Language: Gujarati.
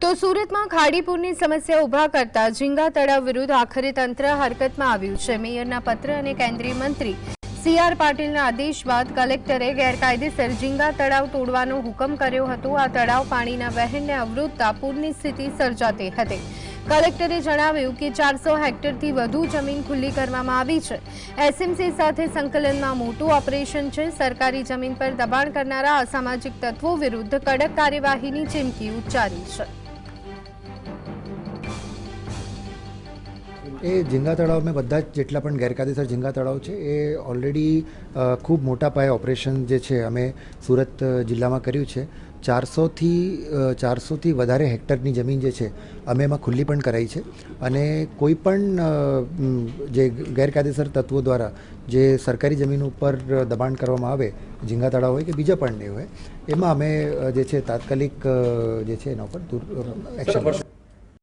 તો સુરતમાં ખાડીપુરની સમસ્યા ઊભા કરતા ઝીંગા તળાવ વિરુદ્ધ આખરે તંત્ર હરકતમાં આવ્યું છે. મેયરના પત્ર અને કેન્દ્રીય મંત્રી સી આર પાટીલના આદેશ બાદ કલેક્ટરે ગેરકાયદેસર ઝીંગા તળાવ તોડવાનો હુકમ કર્યો હતો. આ તળાવ પાણીના વહેણને અવરોધતા પૂરની સ્થિતિ સર્જાતી હતી. કલેક્ટરે જણાવ્યું કે ચારસો હેક્ટરથી વધુ જમીન ખુલ્લી કરવામાં આવી છે. એસએમસી સાથે સંકલનમાં મોટું ઓપરેશન છે. સરકારી જમીન પર દબાણ કરનારા અસામાજિક તત્વો વિરુદ્ધ કડક કાર્યવાહીની ચીમકી ઉચ્ચારી છે. એ ઝીંગા તળાવ મેં બધા જ જેટલા પણ ગેરકાયદેસર ઝીંગા તળાવ છે એ ઓલરેડી ખૂબ મોટા પાયે ઓપરેશન જે છે અમે સુરત જિલ્લામાં કર્યું છે. ચારસોથી ચારસોથી વધારે હેક્ટરની જમીન જે છે અમે એમાં ખુલ્લી પણ કરાઈ છે. અને કોઈ પણ જે ગેરકાયદેસર તત્વો દ્વારા જે સરકારી જમીન ઉપર દબાણ કરવામાં આવે ઝીંગા તળાવ હોય કે બીજા પણ નહીં હોય એમાં અમે જે છે તાત્કાલિક જે છે એના ઉપર દૂર એક્શન